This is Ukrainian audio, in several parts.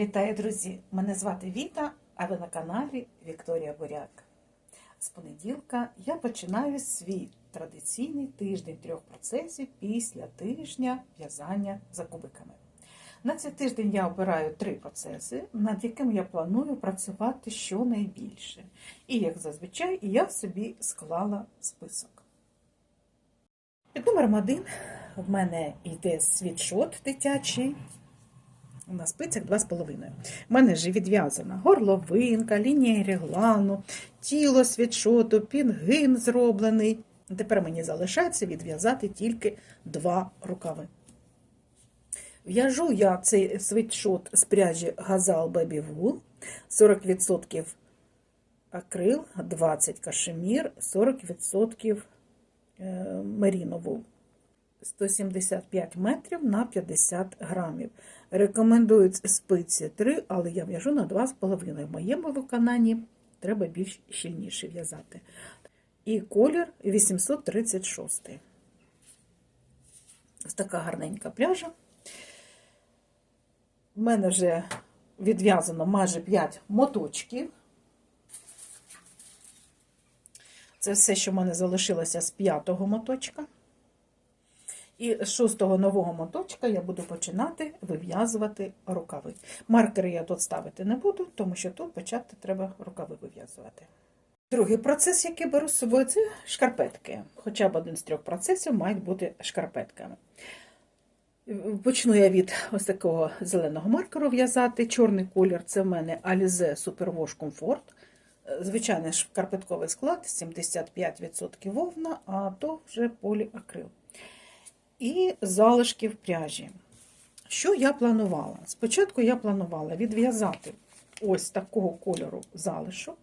Вітаю, друзі! Мене звати Віта, а ви на каналі Вікторія Буряк. З понеділка я починаю свій традиційний тиждень трьох процесів після тижня в'язання за кубиками. На цей тиждень я обираю три процеси, над якими я планую працювати щонайбільше. І, як зазвичай, я собі склала список. Під номером один в мене йде світшот дитячий на спицях 2,5. У мене вже відв'язана горловинка, лінія реглану, тіло світшоту, пінгин зроблений. Тепер мені залишається відв'язати тільки два рукави. В'яжу я цей світшот з пряжі Газал Baby Wool, 40% акрил, 20 кашемір, 40% меріно вул. 175 метрів на 50 грамів. Рекомендують спиці 3, але я в'яжу на 2,5. В моєму виконанні треба більш щільніше в'язати. І колір 836. Ось така гарненька пряжа. У мене вже відв'язано майже 5 моточків. Це все, що в мене залишилося з п'ятого моточка. І з шостого нового моточка я буду починати вив'язувати рукави. Маркери я тут ставити не буду, тому що тут почати треба рукави вив'язувати. Другий процес, який беру з собою, це шкарпетки. Хоча б один з трьох процесів мають бути шкарпетками. Почну я від ось такого зеленого маркеру в'язати. Чорний колір це в мене Alize Superwash Comfort. Звичайний шкарпетковий склад, 75% вовна, а то вже поліакрил і залишки в пряжі. Що я планувала? Спочатку я планувала відв'язати ось такого кольору залишок,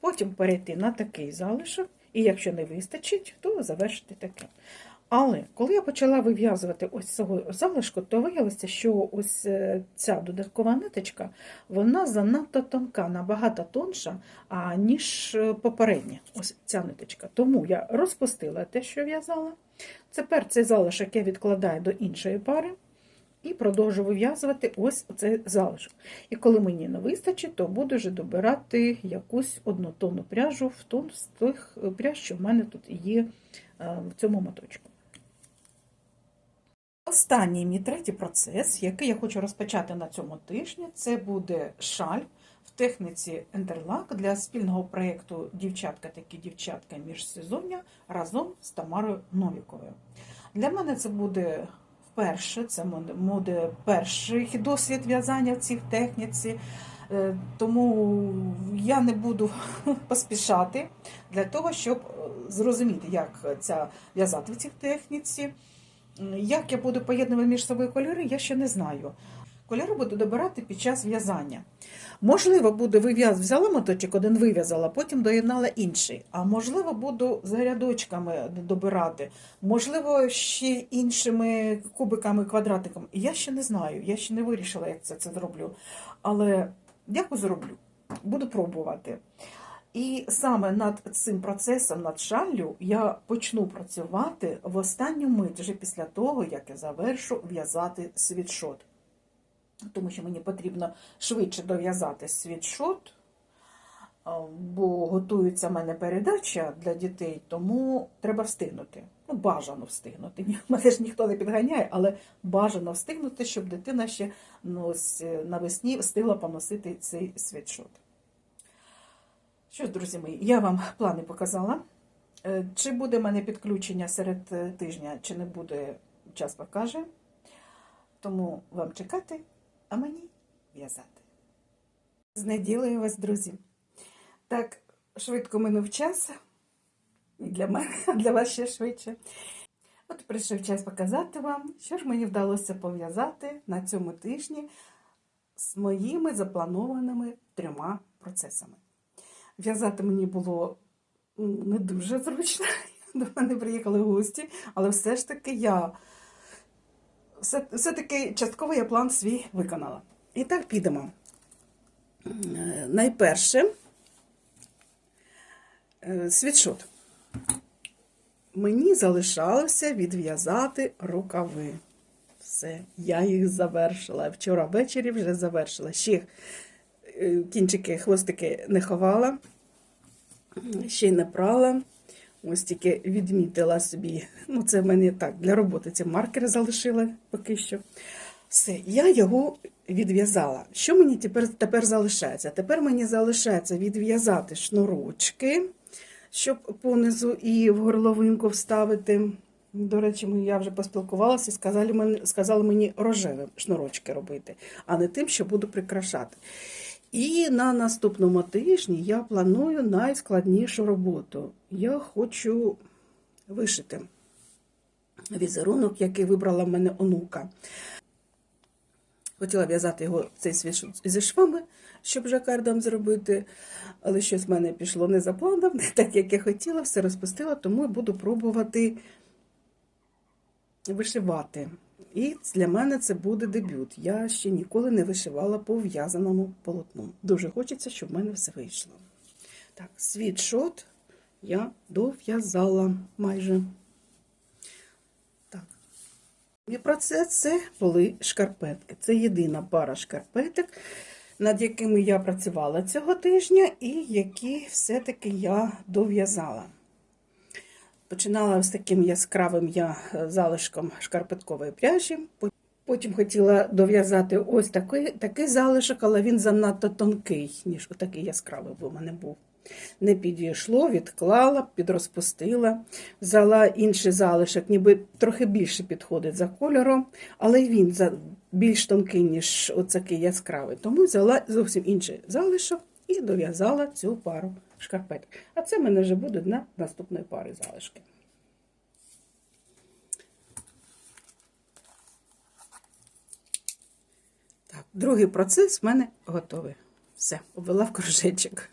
потім перейти на такий залишок, і якщо не вистачить, то завершити таке. Але коли я почала вив'язувати ось цього залишку, то виявилося, що ось е, ця додаткова ниточка, вона занадто тонка, набагато тонша, ніж е, попередня ось ця ниточка. Тому я розпустила те, що в'язала. Тепер цей залишок я відкладаю до іншої пари і продовжу вив'язувати ось цей залишок. І коли мені не вистачить, то буду вже добирати якусь однотонну пряжу в тон з тих пряж, що в мене тут є в цьому моточку. Останній мій третій процес, який я хочу розпочати на цьому тижні, це буде шаль в техніці Ентерлак для спільного проєкту Дівчатка такі дівчатка міжсезоння разом з Тамарою Новіковою. Для мене це буде вперше, це буде перший досвід в'язання в цій техніці. Е, тому я не буду поспішати для того, щоб зрозуміти, як ця в'язати в цій техніці. Як я буду поєднувати між собою кольори, я ще не знаю. Кольори буду добирати під час в'язання. Можливо, буду вив'яз... взяла моточок, один вив'язала, потім доєднала інший. А можливо, буду за рядочками добирати, можливо, ще іншими кубиками, квадратиками. Я ще не знаю, я ще не вирішила, як це, це зроблю. Але як зроблю, буду пробувати. І саме над цим процесом, над шаллю, я почну працювати в останню мить, вже після того, як я завершу в'язати світшот. Тому що мені потрібно швидше дов'язати світшот, бо готується в мене передача для дітей, тому треба встигнути. Ну, бажано встигнути. Мене ж ніхто не підганяє, але бажано встигнути, щоб дитина ще ну, навесні встигла поносити цей світшот. Що ж, друзі мої, я вам плани показала. Е, чи буде в мене підключення серед е, тижня, чи не буде, час покаже. Тому вам чекати, а мені в'язати. З неділею вас, друзі. Так, швидко минув час. І для мене, а для вас ще швидше. От прийшов час показати вам, що ж мені вдалося пов'язати на цьому тижні з моїми запланованими трьома процесами. В'язати мені було не дуже зручно. До мене приїхали гості, але все ж таки я все-таки частково я план свій виконала. І так підемо. Найперше е, світшот. Мені залишалося відв'язати рукави. Все, я їх завершила. Вчора ввечері вже завершила. Ще е, кінчики, хвостики не ховала, ще й не прала. Ось тільки відмітила собі. Ну, це в мене так для роботи. Ці маркери залишила поки що. Все, я його відв'язала. Що мені тепер, тепер залишається? Тепер мені залишається відв'язати шнурочки, щоб понизу і в горловинку вставити. До речі, я вже поспілкувалася і сказали мені, сказали мені рожевим шнурочки робити, а не тим, що буду прикрашати. І на наступному тижні я планую найскладнішу роботу. Я хочу вишити візерунок, який вибрала в мене онука. Хотіла в'язати його цей світ зі швами, щоб жакардом зробити, але щось в мене пішло не за планом, не так, як я хотіла, все розпустила, тому буду пробувати вишивати. І для мене це буде дебют. Я ще ніколи не вишивала по в'язаному полотну. Дуже хочеться, щоб в мене все вийшло. Так, світшот я дов'язала майже. Так. І процес це були шкарпетки. Це єдина пара шкарпеток, над якими я працювала цього тижня, і які все-таки я дов'язала. Починала з таким яскравим я е, залишком шкарпеткової пряжі. Потім хотіла дов'язати ось такий, такий залишок, але він занадто тонкий, ніж отакий яскравий у мене був. Не підійшло, відклала, підрозпустила, взяла інший залишок, ніби трохи більше підходить за кольором, але він більш тонкий, ніж оцякий яскравий. Тому взяла зовсім інший залишок і дов'язала цю пару шкарпеток. А це в мене вже буде на наступної пари залишки. Так, другий процес в мене готовий. Все, обвела в кружечок.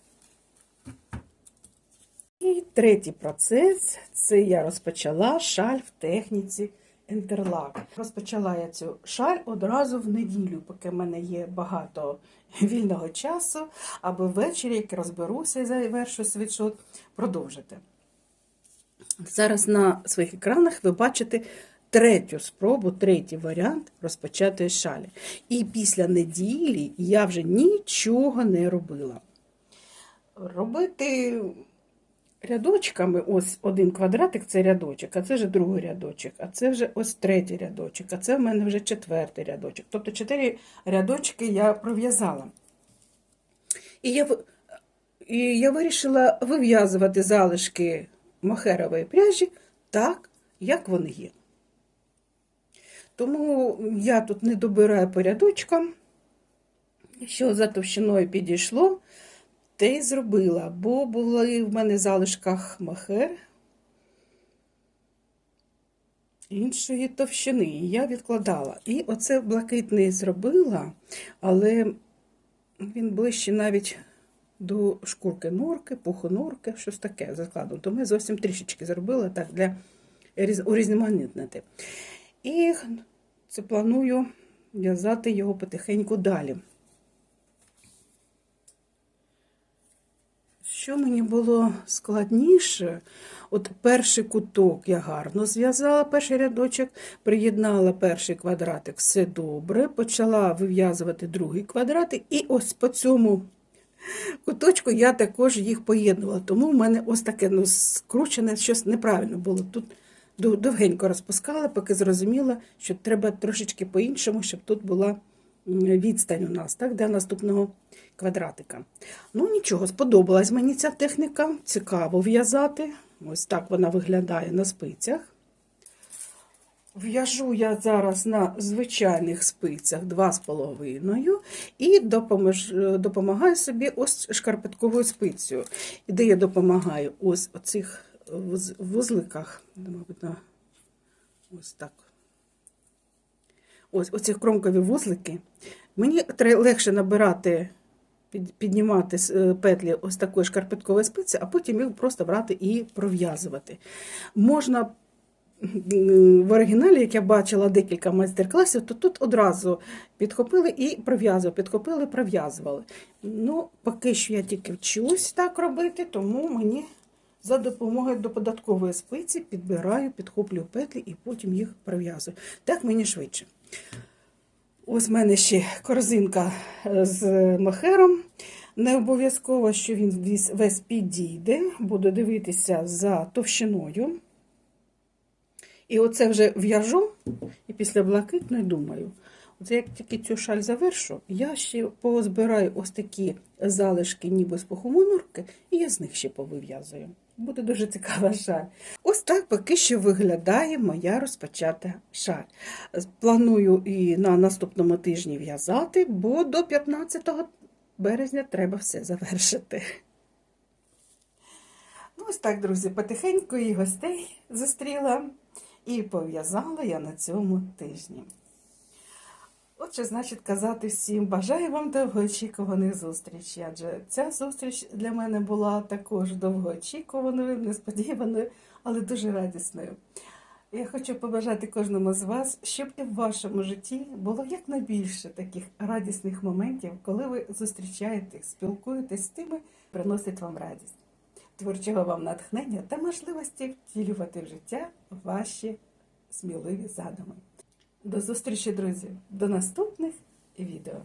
І третій процес це я розпочала шаль в техніці інтерлак. Розпочала я цю шаль одразу в неділю, поки в мене є багато вільного часу, аби ввечері, як розберуся і завершу світшот, продовжити. Зараз на своїх екранах ви бачите третю спробу, третій варіант розпочатої шалі. І після неділі я вже нічого не робила. Робити рядочками, ось один квадратик це рядочок, а це вже другий рядочок, а це вже ось третій рядочок, а це в мене вже четвертий рядочок. Тобто чотири рядочки я пров'язала. І я, і я вирішила вив'язувати залишки махерової пряжі так, як вони є. Тому я тут не добираю по рядочкам, що за товщиною підійшло, те й зробила, бо були в мене залишках махер іншої товщини, і я відкладала. І оце блакитний зробила, але він ближче навіть до шкурки норки, пуху норки, щось таке закладено. Тому я зовсім трішечки зробила так для різ- урізноманітнити. І це планую в'язати його потихеньку далі. Що мені було складніше, от перший куток я гарно зв'язала, перший рядочок, приєднала перший квадратик, все добре, почала вив'язувати другий квадратик, і ось по цьому куточку я також їх поєднувала. Тому в мене ось таке ну, скручене, щось неправильно було. Тут довгенько розпускала, поки зрозуміла, що треба трошечки по-іншому, щоб тут була відстань у нас, так, для наступного квадратика. Ну, нічого, сподобалась мені ця техніка. Цікаво в'язати. Ось так вона виглядає на спицях. В'яжу я зараз на звичайних спицях 2,5 і допомож, допомагаю собі ось шкарпетковою спицею. І де я допомагаю ось оцих вузликах, ось так. Ось оці кромкові вузлики. Мені легше набирати, піднімати е, петлі ось такої шкарпеткової спиці, а потім їх просто брати і пров'язувати. Можна в оригіналі, як я бачила декілька майстер-класів, то тут одразу підхопили і пров'язували, підхопили, пров'язували. Ну, поки що я тільки вчусь так робити, тому мені за допомогою до податкової спиці підбираю, підхоплюю петлі і потім їх пров'язую. Так мені швидше. Ось в мене ще корзинка з махером. Не обов'язково, що він весь підійде. Буду дивитися за товщиною. І оце вже в'яжу, і після блакитної думаю. Оце як тільки цю шаль завершу, я ще позбираю ось такі залишки, ніби з похомонурки, і я з них ще повив'язую. Буде дуже цікава шаль. Ось так поки що виглядає моя розпочата шаль. Планую і на наступному тижні в'язати, бо до 15 березня треба все завершити. Ну, ось так, друзі, потихеньку і гостей зустріла, і пов'язала я на цьому тижні. Отже, значить, казати всім бажаю вам довгоочікуваних зустрічей, адже ця зустріч для мене була також довгоочікуваною, несподіваною, але дуже радісною. Я хочу побажати кожному з вас, щоб і в вашому житті було якнайбільше таких радісних моментів, коли ви зустрічаєтесь, спілкуєтесь з тими, приносять вам радість, творчого вам натхнення та можливості втілювати в життя ваші сміливі задуми. До зустрічі, друзі, до наступних відео.